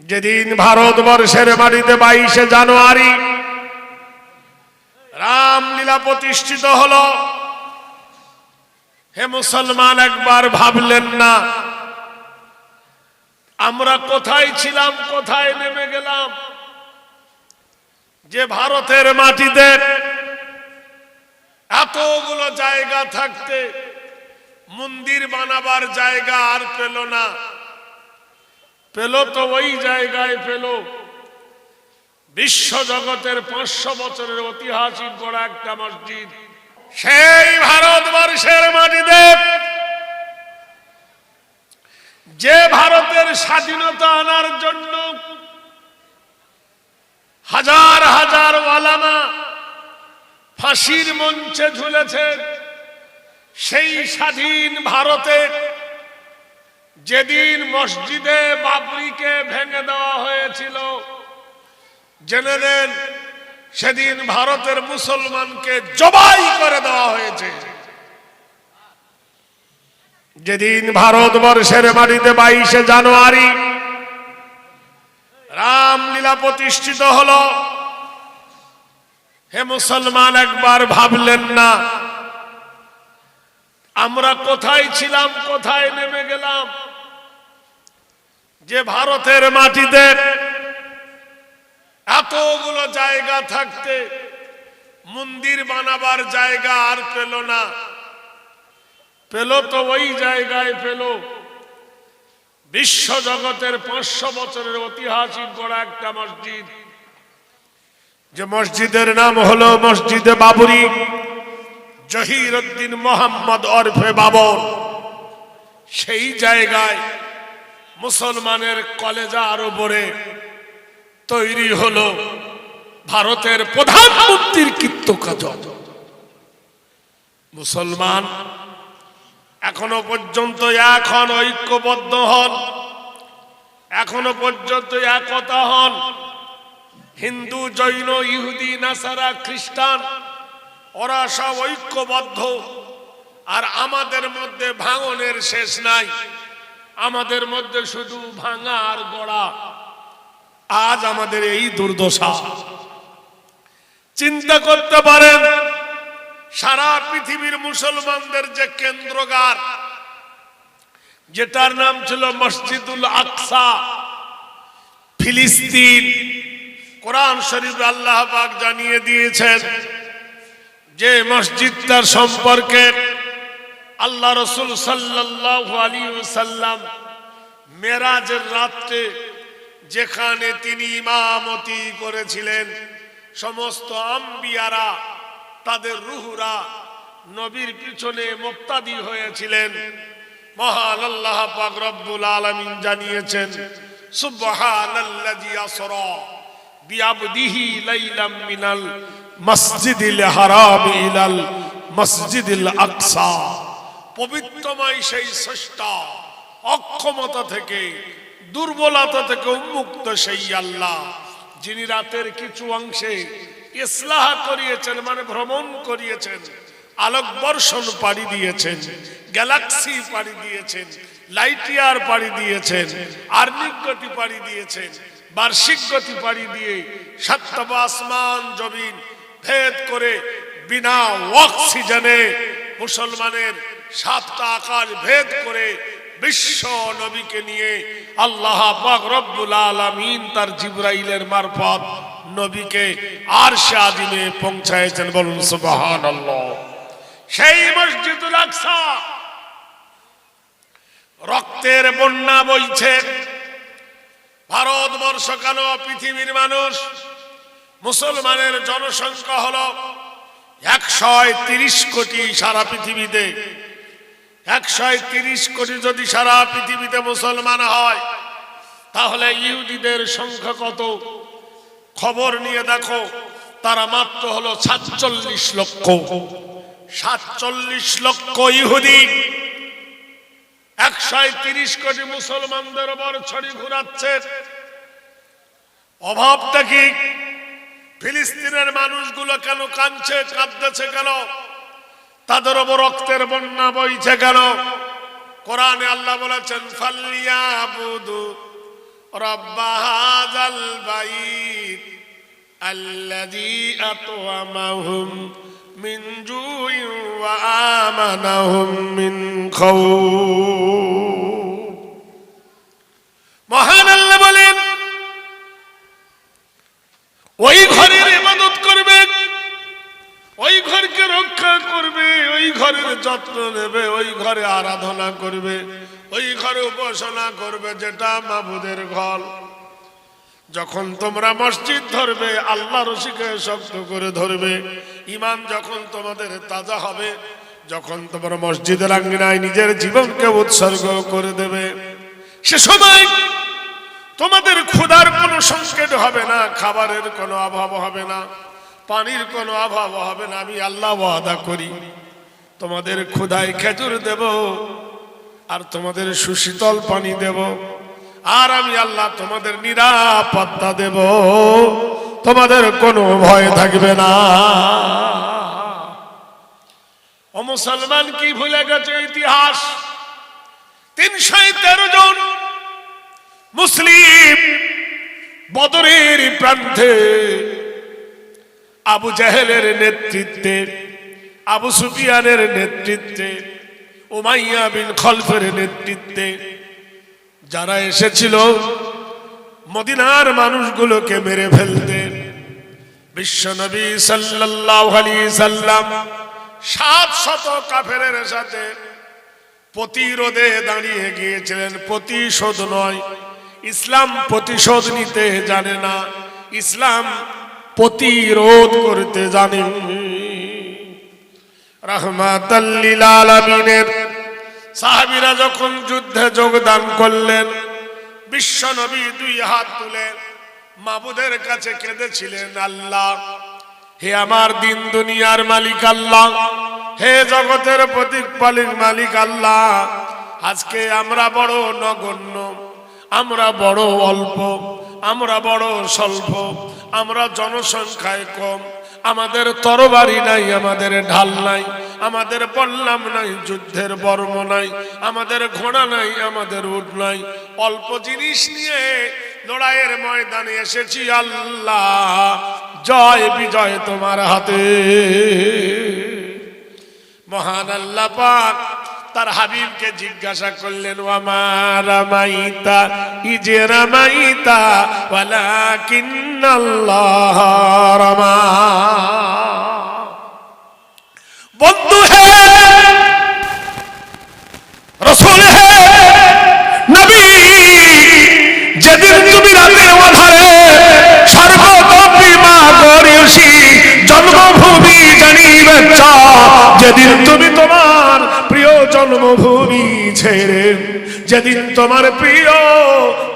যেদিন ভারতবর্ষের মাটিতে বাইশে জানুয়ারি রামলীলা প্রতিষ্ঠিত হল, হে মুসলমান, একবার ভাবলেন না, আমরা কোথায় ছিলাম, কোথায় নেমে গেলাম? যে ভারতের মাটিতে এতগুলো জায়গা থাকতে, মন্দির বানাবার জায়গা আর পেল না। পেল তো ওই জায়গায় পেল। বিশ্ব জগতের পাঁচশো বছরের ঐতিহাসিক গড়া একটা মসজিদ। সেই ভারতবর্ষের মাটিতে যে ভারতের স্বাধীনতা আনার জন্য হাজার হাজার ওয়ালামা ফাঁসির মঞ্চে ঝুলেছে, সেই স্বাধীন ভারতে যেদিন মসজিদে বাবরিকে ভেঙে দেওয়া হয়েছিল, জেনে নেন সেদিন ভারতের মুসলমানকে জবাই করে দেওয়া হয়েছে। যেদিন ভারতবর্ষের মাটিতে বাইশে জানুয়ারি রামলীলা প্রতিষ্ঠিত হল, হে মুসলমান, একবার ভাবলেন না, আমরা কোথায় ছিলাম, কোথায় নেমে গেলাম? যে ভারতের মাটিতে এতগুলো জায়গা থাকতে মন্দির বানাবার জায়গা আর পেল না। পেল তো ওই জায়গায় পেল। বিশ্ব জগতের পাঁচশো বছরের ঐতিহাসিক গড়া একটা মসজিদ। যে মসজিদের নাম হলো মসজিদে বাবরি। জহির উদ্দিন মোহাম্মদ অরফে বাবর। সেই জায়গায় মুসলমানের কলেজা আরও বড়ে তৈরি হলো ভারতের প্রধানমন্ত্রীর কীর্ত কাজ মুসলমান এখনও পর্যন্ত এখন ঐক্যবদ্ধ হন, এখনও পর্যন্ত একতা হন। হিন্দু, জৈন, ইহুদি, নাসারা, খ্রিস্টান, ওরা সব ঐক্যবদ্ধ। আর আমাদের মধ্যে ভাঙনের শেষ নাই। আমাদের মধ্যে শুধু ভাঙা আর গড়া। আজ আমাদের এই দুর্দশা। চিন্তা করতে পারেন, সারা পৃথিবীর মুসলমানদের যে কেন্দ্রগার, যেটার নাম ছিল মসজিদুল আকসা, ফিলিস্তিন। কোরআন শরীফ আল্লাহ জানিয়ে দিয়েছেন যে মসজিদটার সম্পর্কে আল্লাহ রসুল সাল্লাহ সাল্লাম মেরাজের রাত্রে যেখানে তিনি ইমামতি করেছিলেন, সমস্ত আম্বিয়ারা, তাদের রুহুরা নবীর পিছনে মুক্তাদি হয়েছিলেন। মহান আল্লাহ পাক আলামিন জানিয়েছেন, সুবহানাল্লাযী আসরা মিনাল হারাম ইলাল মসজিদিল আকসা। পবিত্রময় সেই স্রষ্টা অক্ষমতা থেকে, দুর্বলতা থেকে উন্মুক্ত সেই আল্লাহ, যিনি রাতের কিছু অংশে ইসলাহ করিয়েছেন মানে ভ্রমণ করিয়েছেন, আলোক বর্ষণ পাড়ি দিয়েছেন, গ্যালাক্সি পাড়ি দিয়েছেন লাইটিয়ার পাড়ি দিয়েছেন, আর্নিক গতি পাড়ি দিয়েছেন, বার্ষিক গতি পাড়ি দিয়ে সাতটা আসমান জমিন ভেদ করে বিনা অক্সিজেনে মুসলমানের সাতটা আকাশ ভেদ করে বিশ্ব নবীকে নিয়ে আল্লাহ রব্বুল আলামিন তার জিব্রাইলের মারফত নবীকে আর সে আদিমে পৌঁছায়ছেন বলুন, সুবহানাল্লাহ। সেই মসজিদুল আকসা, রক্তের বন্যা বইছে। ভারতবর্ষ কেন পৃথিবীর মানুষ? মুসলমানের জনসংখ্যা হল একশো কোটি সারা পৃথিবীতে। একশো তিরিশ কোটি যদি সারা পৃথিবীতে মুসলমান হয়, তাহলে ইহুদিদের সংখ্যা কত? খবর নিয়ে দেখো, তারা মাত্র হলো সাতচল্লিশ লক্ষ। সাতচল্লিশ লক্ষ ইহুদি। একশো তিরিশ কোটি মুসলমানদের ওপর ছড়ি ঘুরাচ্ছে। অভাবটা কি? ফিলিস্তিনের মানুষগুলো কেন কাঁদছে, কাঁদতেছে কেন? তাদের ওপর রক্তের বন্যা বইছে কেন? কোরআনে আল্লাহ বলেছেন মহান আল্লাহ বলেন, ওই ঘরের এমন ওই ঘরকে রক্ষা করবে, ওই ঘরের যত্ন নেবে, ওই ঘরে আরাধনা করবে, ওই ঘরে উপাসনা করবে, যেটা মাবুদের ঘর। যখন তোমরা মসজিদ ধরবে, আল্লাহ রশিকে শক্ত করে ধরবে, ইমান যখন তোমাদের তাজা হবে, যখন তোমরা মসজিদের আঙ্গিনায় নিজের জীবনকে উৎসর্গ করে দেবে। সে সময় তোমাদের ক্ষুধার কোনো সংকেত হবে না, খাবারের কোনো অভাব হবে না। পানির কোনো অভাব হবে না, আমি আল্লাহ ওয়াদা করি। তোমাদের ক্ষুধায় খেজুর দেব আর তোমাদের সুশীতল পানি দেব আর আমি আল্লাহ তোমাদের নিরাপত্তা দেব। তোমাদের কোনো ভয় থাকবে না। ও মুসলমান কি ভুলে গেছে ইতিহাস? তিনশো তেরো জন মুসলিম বদরের প্রান্তে আবু জাহেলের নেতৃত্বে, আবু সুফিয়ানের নেতৃত্বে, উমাইয়া বিন খলফের নেতৃত্বে যারা এসেছিল, মদিনার মানুষগুলোকে মেরে ফেলতে বিশ্বনবী সাল্লাল্লাহু সাল্লাম সাত শত কাফেরের সাথে প্রতিরোধে দাঁড়িয়ে গিয়েছিলেন। প্রতিশোধ নয়, ইসলাম প্রতিশোধ নিতে জানে না। ইসলাম প্রতিরোধ করতে জানে। রহমাতাল্লিল আলামিনের সাহাবীরা যখন যুদ্ধে যোগদান করলেন, বিশ্ব নবী দুই হাত তুলে মাবুদের কাছে কেঁদেছিলেন, আল্লাহ, হে আমার দিন দুনিয়ার মালিক আল্লাহ, হে জগতের প্রতীক পালিক মালিক আল্লাহ, আজকে আমরা বড় নগণ্য, আমরা বড় অল্প আমরা বড় স্বল্প, আমরা জনসংখ্যায় কম, আমাদের তরবারি নাই, আমাদের ঢাল নাই, আমাদের পল্লাম নাই, যুদ্ধের বর্ম নাই, আমাদের ঘোড়া নাই, আমাদের উঠ নাই। অল্প জিনিস নিয়ে লড়াইয়ের ময়দানে এসেছি আল্লাহ, জয় বিজয় তোমার হাতে। মহান আল্লাহ পাক তার হাবিবকে জিজ্ঞাসা করলেন ওয়ামা রামাইতা? ইজে রামাইতা, ওয়ালাকিন্নাল্লাহ রামা। বন্ধু হে, রসুল হে, নবী, যেদিন তুমি রাতের আধারে সর্বতপি মা গরিয়সী জন্মভূমি জানিবে যেদিন তুমি তোমার জন্মভূমি ছেড়ে, যেদিন তোমার প্রিয়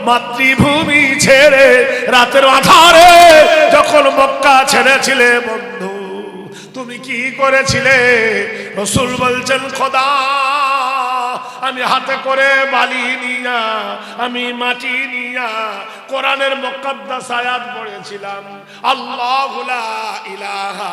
মাতৃভূমি ছেড়ে, রাতের আধারে যখন মক্কা ছেড়েছিলে, বন্ধু, তুমি কি করেছিলে? রসুল বলছেন, খোদা, আমি হাতে করে বালি নিয়া, আমি মাটি নিয়া কোরআনের মোকাদ্দাস আয়াত পড়েছিলাম। আল্লাহ ইলাহা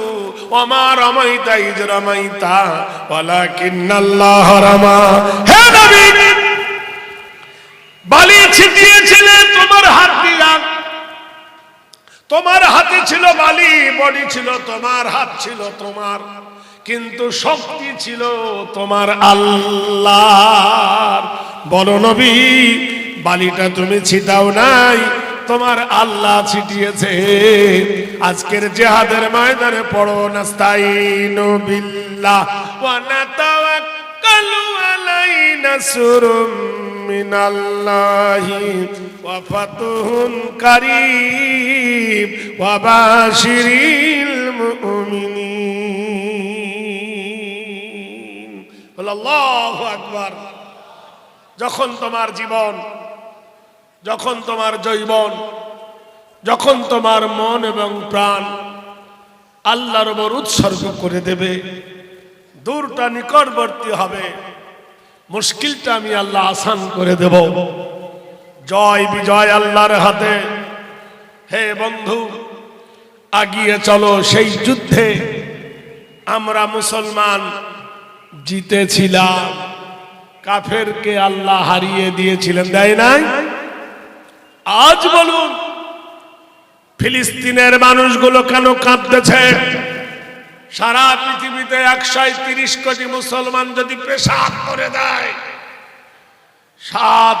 আমার রমাইতা ইজ রমাইতা, ওয়ালাকিন্নাল্লাহ রামা। হে নবী, বালি ছিটিয়েছিলে তোমার হাত দিয়া। তোমার হাতে ছিল বালি, বডি ছিল তোমার, হাত ছিল তোমার, কিন্তু শক্তি ছিল তোমার আল্লাহ বলো নবী, বালিটা তুমি ছিটাও নাই তোমার আল্লাহ ছিটিয়েছে আজকের জেহাদের ময়দানে পড়ো, নাস্তাইনু বিল্লাহ, ওয়া নাতাওয়াক্কালু মিনাল্লাহি, ওয়া কারীম, ওয়া বাশিরিল মুমিনিন। আল্লাহু আকবার। যখন তোমার জীবন যখন তোমার জৈবন যখন তোমার মন এবং প্রাণ আল্লাহর ওপর উৎসর্গ করে দেবে, দূরটা নিকটবর্তী হবে, মুশকিলটা আমি আল্লাহ আসান করে দেব। জয় বিজয় আল্লাহর হাতে। হে বন্ধু, আগিয়ে চলো সেই যুদ্ধে। আমরা মুসলমান জিতেছিলাম। কাফেরকে আল্লাহ হারিয়ে দিয়েছিলেন, দেয় নাই? আজ বলুন, ফিলিস্তিনের মানুষগুলো কেন কাঁদতেছে? সারা পৃথিবীতে একশো তিরিশ কোটি মুসলমান যদি পেশাব করে দেয়, সাত,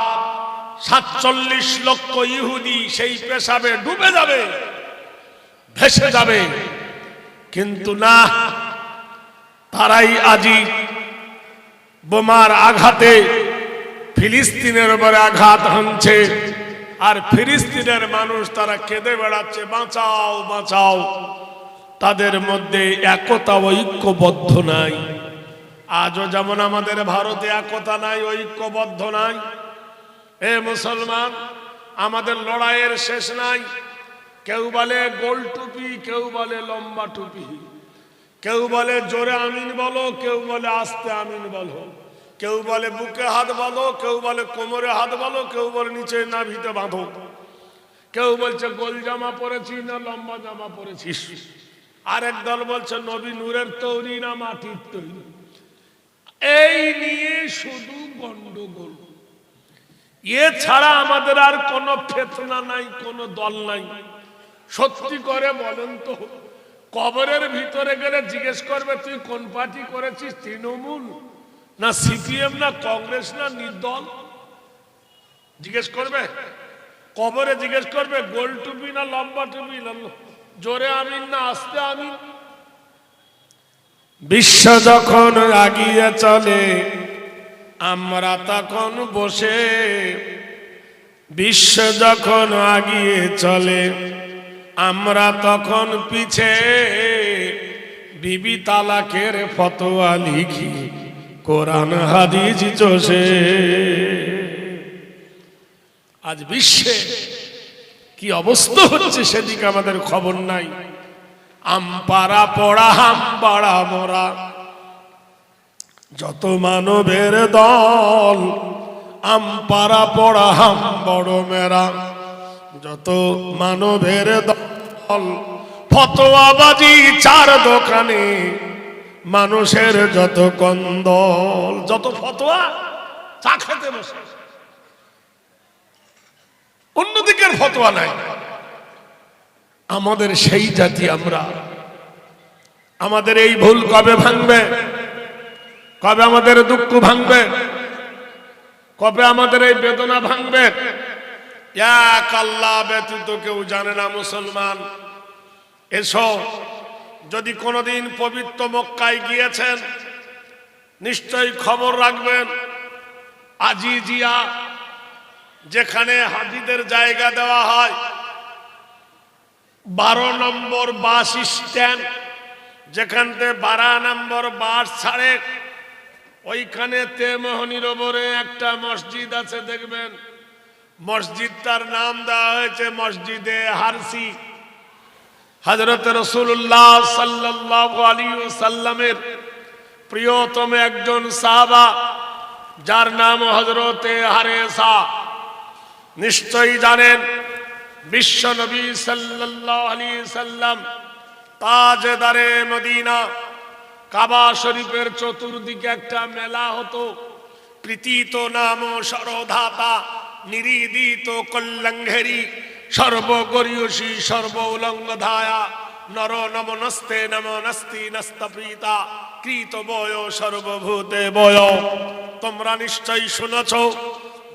সাতচল্লিশ লক্ষ ইহুদি সেই পেশাবে ডুবে যাবে, ভেসে যাবে। কিন্তু না, তারাই আজি বোমার আঘাতে ফিলিস্তিনের উপরে আঘাত হানছে। আর ফিলিস্তিনের মানুষ তারা কেঁদে বেড়াচ্ছে, বাঁচাও বাঁচাও। তাদের মধ্যে একতা ঐক্যবদ্ধ নাই। আজও যেমন আমাদের ভারতে একতা নাই, ঐক্যবদ্ধ নাই। এ মুসলমান, আমাদের লড়াইয়ের শেষ নাই। কেউ বলে গোল টুপি, কেউ বলে লম্বা টুপি। কেউ বলে জোরে আমিন বলো, কেউ বলে আস্তে আমিন বলো। কেউ বলে বুকে হাত বলো কেউ বলে কোমরে হাত বলো কেউ বলে নিচে না ভিতে বাঁধো। কেউ বলছে, গোল জামা পরেছি না লম্বা জামা পরেছিস আরেক দল বলছে, নবী নূরের তৈরি না মাটির তৈরি? এই নিয়ে শুধু গন্ডগোল। এছাড়া আমাদের আর কোনো ফেতনা নাই, কোনো দল নাই। সত্যি করে বলেন তো, কবরের ভিতরে গেলে জিজ্ঞেস করবে, তুই কোন পার্টি করেছিস, তৃণমূল? না সিপিএম, না কংগ্রেস, না নির্দল? জিজ্ঞেস করবে? কবরে জিজ্ঞেস করবে, গোল টুপি না লম্বা টুপি? জোরে আমিন না আস্তে আমিন? বিশ্ব যখন আগিয়ে চলে, আমরা তখন বসে, বিশ্ব যখন আগিয়ে চলে, আমরা তখন পিছে, বিবি তালাকের ফতোয়া লিখি। কোরআন, হাদিস চষে আজ বিশ্বে কি অবস্থা হচ্ছে সেদিকে আমাদের খবর নাই। আমপাড়া পড়া হাম পাড়া মরা। যত মানবের দল আমপাড়া পড়া, হাম বড় মেরা। যত মানবের দল, ফতোয়াবাজি চার দোকানে মানুষের যত কন্দল, যত ফতোয়া, চা খেতে বসে। অন্যদিকের ফতোয়া নাই। আমাদের সেই জাতি আমরা। আমাদের এই ভুল কবে ভাঙবে? কবে আমাদের দুঃখ ভাঙবে? কবে আমাদের এই বেদনা ভাঙবে? এক আল্লাহ ব্যতীত কেউ জানে না মুসলমান। এসো যদি কোনোদিন পবিত্র মক্কায় গিয়েছেন, নিশ্চয়ই খবর রাখবেন, আজিজিয়া যেখানে হাজিদের জায়গা দেওয়া হয়, বারো নম্বর বাস স্ট্যান্ড, যেখান থেকে বারো নম্বর বাস ছাড়ে, ওইখানে তেমোহনির ওপরে একটা মসজিদ আছে, দেখবেন। মসজিদটার নাম দেওয়া হয়েছে মসজিদে হারসি। হজরত রসুল্লাহ সাল্লামের প্রিয়তম একজন সাহাবা, যার নাম হজরতে হারেসা। নিশ্চয়ই জানেন, বিশ্ব নবী সাল্লাহ আলী সাল্লাম তাজদারে মদিনা, কাবা শরীফের চতুর্দিকে একটা মেলা হতো। প্রীতিত নাম সরধাতা, নিরিদিত কল্যাঙ্ঘেরি সর্বগরিয়সী সর্ব উলঙ্গধায়া নর নম নস্তে নম নস্তি নস্ত প্রীতা কৃত বয় সর্বভূতে বয়। তোমরা নিশ্চয়ই শুনেছ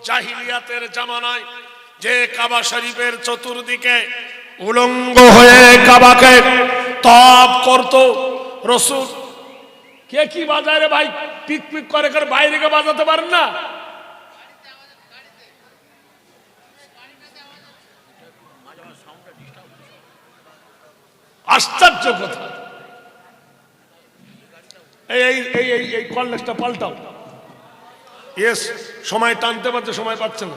জাহিলিয়াতের জামানায় যে কাবা শরীফের চতুর্দিকে উলঙ্গ হয়ে কাবাকে তপ করত। রসুল, কে কি বাজারে ভাই? পিক পিক করে করে বাইরে বাজাতে পারেন না? আশ্চর্য কথা। এই এই এই এই কলেজটা পাল্টাও। এস সময় টানতে পারছে সময় পাচ্ছে না।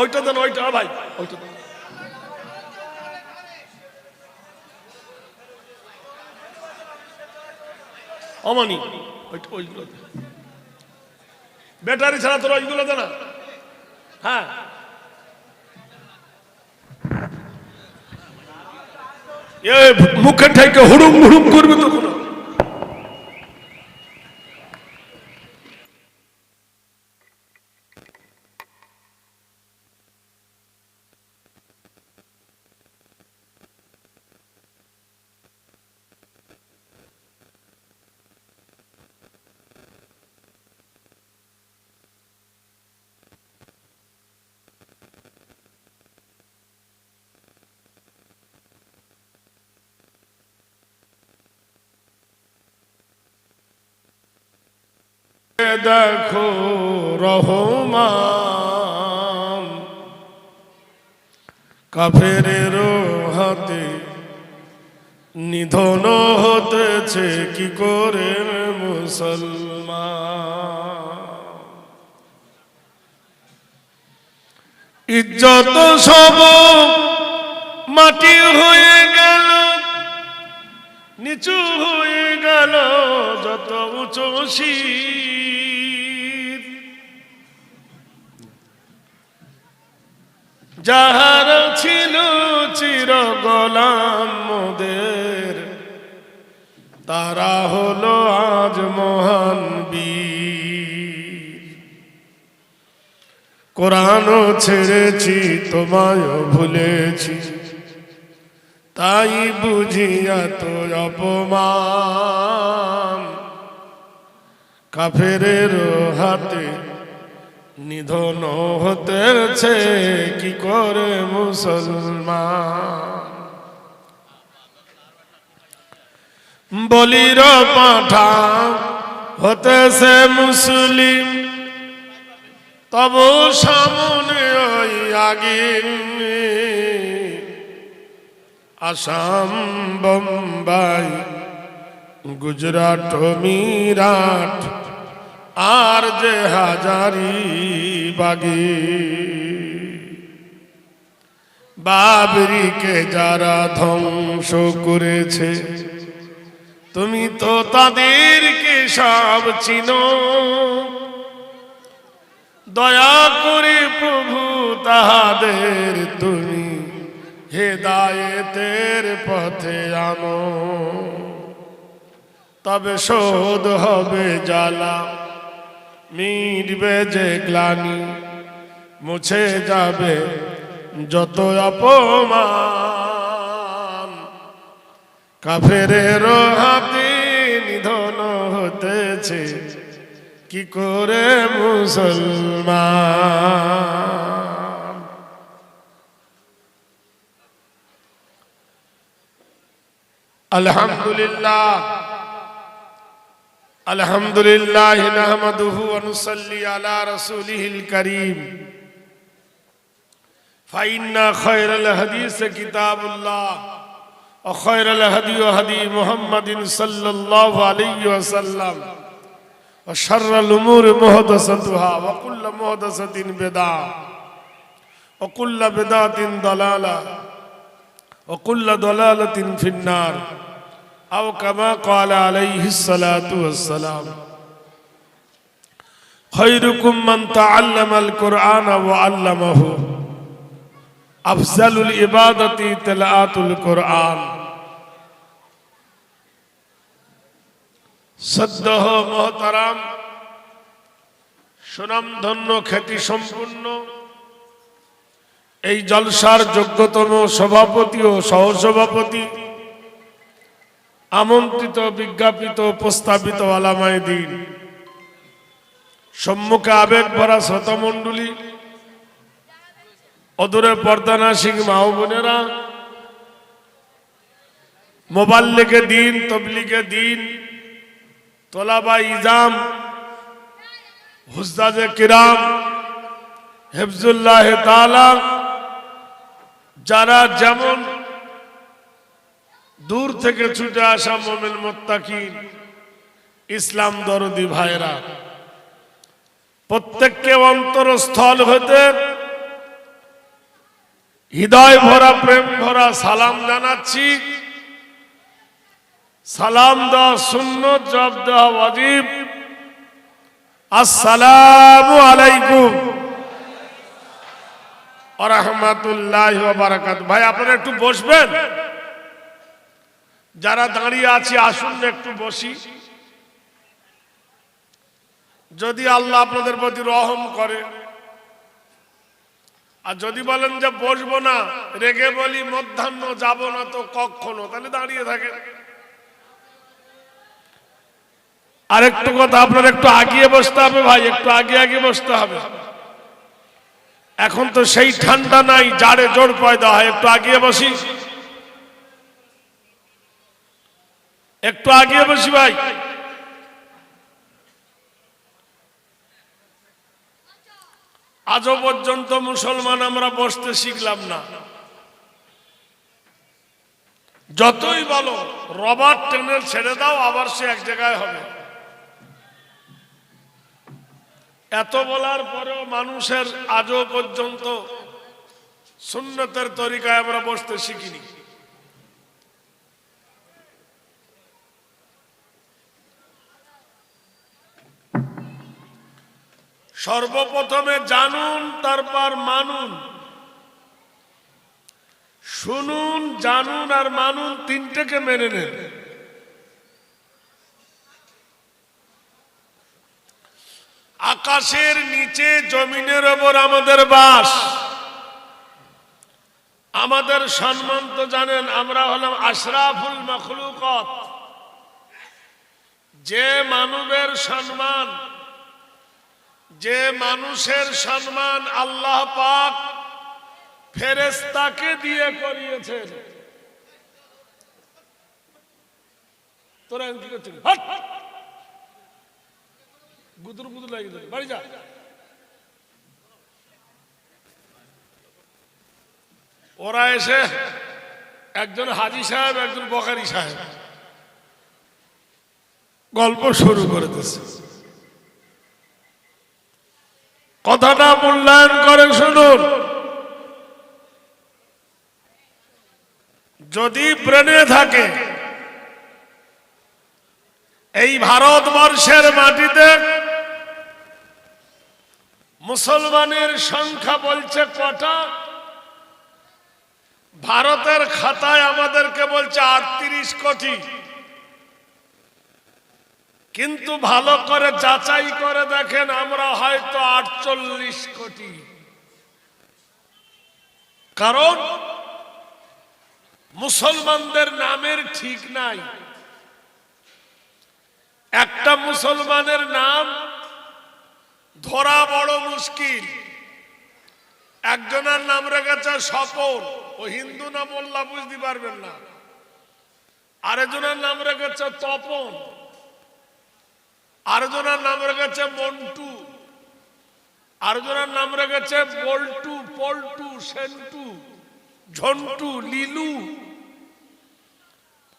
ওইটা দেন ওইটা ভাই ওইটা দেন। অমানি ওইগুলো ব্যাটারি ছাড়া তোর ওইগুলো দে না। হ্যাঁ। মুখে ঠেকে হুড়ুম হুড়ুম করবে তো দেখো রহমান। কাফেরের হাতে নিধন হতেছে, কি করে মুসলমান? ইজ্জত সব মাটি হয়ে গেল, নিচু হয়ে গেল, যত উঁচু যাহার ছিল চির গোলাম মোদের, তারা হলো আজ মহান বীর। কোরআনও ছেড়েছি তোমায় ভুলেছি, তাই বুঝিয়া তো অপমান। কাফেরের হাতে নিধন হতেছে কি করে মুসলমান? বলির পাঠা হতেছে মুসলিম, তব সামনে ওই আগে আসাম বোম্বাই, গুজরাট, মিরাট আর যে হাজারি বাগে। বাবরিকে যারা ধ্বংস করেছে, তুমি তো তাদেরকে সব চিনো। দয়া করে প্রভু তাহাদের তুমি হেদায়েতের পথে আনো। তবে শোধ হবে জ্বালা মিটবে যে গ্লানি, মুছে যাবে যত অপমান। কাফের হাতে নিধন হতেছে, কি করে মুসলমান? আলহামদুলিল্লাহ। الحمد لله نحمده ونصلي على رسوله الكريم فإن خير الحديث كتاب الله وخير الهدي هدي محمد صلى الله عليه وسلم وشر الأمور محدثاتها وكل محدثة بدعة وكل بدعة ضلالة وكل ضلالة في النار أو كما قال عليه الصلاة والسلام خيركم من تعلم القرآن وعلمه أفضل العبادة تلاوة القرآن সদ্যহ মহতারাম সুনামধন্য খ্যাতি সম্পূর্ণ এই জলসার যোগ্যতম সভাপতি ও সহসভাপতি আমন্ত্রিত, বিজ্ঞাপিত প্রস্তাবিত আলামায় দিন। সম্মুখে আবেগ ভরা শতমণ্ডলী অদূরে পর্দানা সিং মাও বোনেরা, মোবাইল লেগে দিন, তবলিগে দিন, তোলাবা ইজাম হুজদাজে কিরাম, হেফজুল্লাহ তালা যারা যেমন দূর থেকে ছুটে আসা মোমেন মোত্তাকিন ইসলাম দরদি ভাইরা। প্রত্যেককে অন্তরস্থল হতে হৃদয় ভরা, প্রেম ভরা সালাম জানাচ্ছি। সালাম দেওয়া শূন্য জব দেওয়া ওয়াজিব। আসসালামু আলাইকুম। রহমতুল্লাহ বারাকাত ভাই, আপনারা একটু বসবেন? যারা দাঁড়িয়ে আছি, আসুন একটু বসি। যদি আল্লাহ আপনাদের প্রতি রহম করে, আর যদি বলেন যে বসবো না, রেগে বলি, মধ্যাহ্ন যাব না তো কখনো? তাহলে দাঁড়িয়ে থাকে আর একটু কথা, আপনার একটু আগিয়ে বসতে হবে ভাই, একটু আগে আগে বসতে হবে। এখন তো সেই ঠান্ডা নাই, জাড়ে জোর পয়দা হয়, একটু আগিয়ে বসি। একটু আগিয়ে বসি ভাই। আজও পর্যন্ত মুসলমান আমরা বসতে শিখলাম না। যতই বলো রবার টেনে ছেড়ে দাও, আবার সে এক জায়গায় হবে। এত বলার পরেও মানুষের আজও পর্যন্ত সুন্নতের তরিকায় আমরা বসতে শিখিনি। সর্বপ্রথমে জানুন, তারপর মানুন। শুনুন, জানুন আর মানুন তিনটেকে মেনে নেন। আকাশের নিচে, জমিনের ওপর আমাদের বাস। আমাদের সম্মান তো জানেন, আমরা হলাম আশরাফুল মখলুকত। যে মানবের সম্মান যে মানুষের সম্মান আল্লাহ পাক ফেরেস্তাকে দিয়ে করিয়েছেন। তোরা ওরা এসে একজন হাজি সাহেব, একজন সাহেব গল্প শুরু করে দিচ্ছে। কথাটা মূল্যায়ন করে শুনুন। যদি ব্রেনে থাকে, এই ভারতবর্ষের মাটিতে মুসলমানের সংখ্যা বলছে কটা? ভারতের খাতায় আমাদেরকে বলছে আটত্রিশ কোটি। কিন্তু ভালো করে যাচাই করে দেখেন আমরা হয়তো আটচল্লিশ কোটি। কারণ মুসলমানদের নামের ঠিক নাই। একটা মুসলমানের নাম ধরা বড় মুশকিল। একজনের নাম রেখেছে স্বপন। ও হিন্দু নাম বললা বুঝতে পারবেন না। আরেকজনের নাম রেখেছে তপন। আরেকজনের নাম রেখেছে মন্টু। আরজনার নাম রেখেছে বল্টু, পল্টু, সেন্টু, ঝন্টু, লিলু।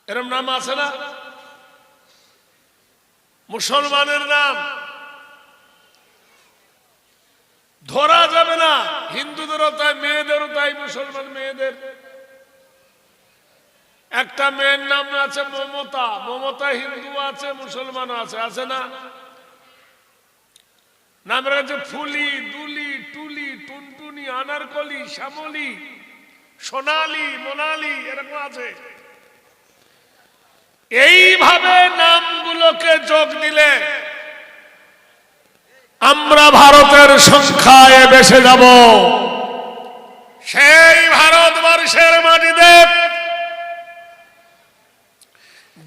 এরম নাম আছে না? মুসলমানের নাম। ধরা যাবে না। হিন্দুদেরও তাই, মেয়েদেরও তাই, মুসলমান মেয়েদের। একটা মেয়ের নাম আছে মমতা। মমতা হিন্দু আছে, মুসলমান আছে আছে না? নাম রয়েছে ফুলি, দুলি, টুলি, টুনটুনি, আনারকলি, শ্যামলি, সোনালি, মোনালি, এরকম আছে। এইভাবে নামগুলোকে যোগ দিলে আমরা ভারতের সংখ্যায় বেসে যাব। সেই ভারতবর্ষের মাটিতে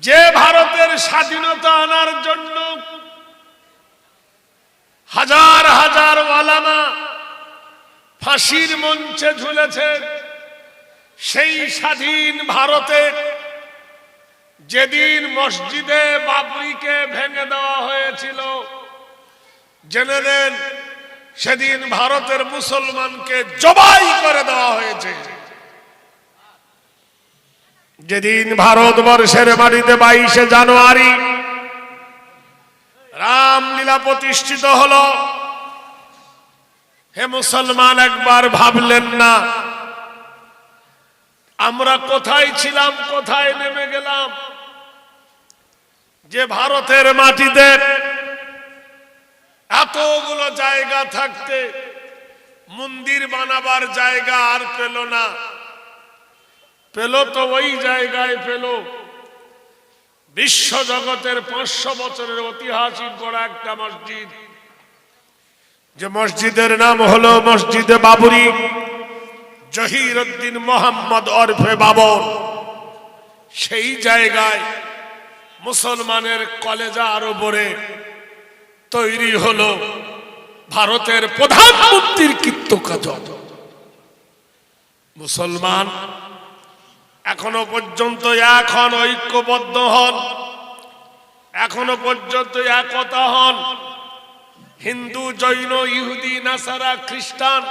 যে ভারতের স্বাধীনতা আনার জন্য হাজার হাজার ওয়ালামা ফাঁসির মঞ্চে ঝুলেছে, সেই স্বাধীন ভারতে যেদিন মসজিদে বাবরিকে ভেঙে দেওয়া হয়েছিল, জেনে সেদিন ভারতের মুসলমানকে জবাই করে দেওয়া হয়েছে। যেদিন ভারতবর্ষের মাটিতে বাইশে জানুয়ারি রামলীলা প্রতিষ্ঠিত হলো, হে মুসলমান, একবার ভাবলেন না, আমরা কোথায় ছিলাম, কোথায় নেমে গেলাম? যে ভারতের মাটিতে এতগুলো জায়গা থাকতে, মন্দির বানাবার জায়গা আর পেল না। পেল তো ওই জায়গায় পেল। বিশ্ব জগতের পাঁচশো বছরের ঐতিহাসিক গড়া একটা মসজিদ। যে মসজিদের নাম হলো মসজিদে বাবরি। জহির উদ্দিন মোহাম্মদ ওরফে বাবর। সেই জায়গায় মুসলমানের কলেজার উপরে তৈরি হলো ভারতের প্রধানমন্ত্রীর কীর্তকাজ মুসলমান এখনও পর্যন্ত এখন ঐক্যবদ্ধ হন। এখনও পর্যন্ত একতা হন। হিন্দু, জৈন, ইহুদি, নাসারা, খ্রিস্টান,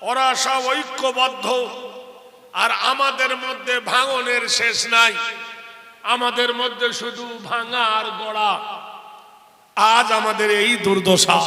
ওরা সব ঐক্যবদ্ধ। আর আমাদের মধ্যে ভাঙনের শেষ নাই। আমাদের মধ্যে শুধু ভাঙা আর গড়া। আজ আমাদের এই দুর্দশা।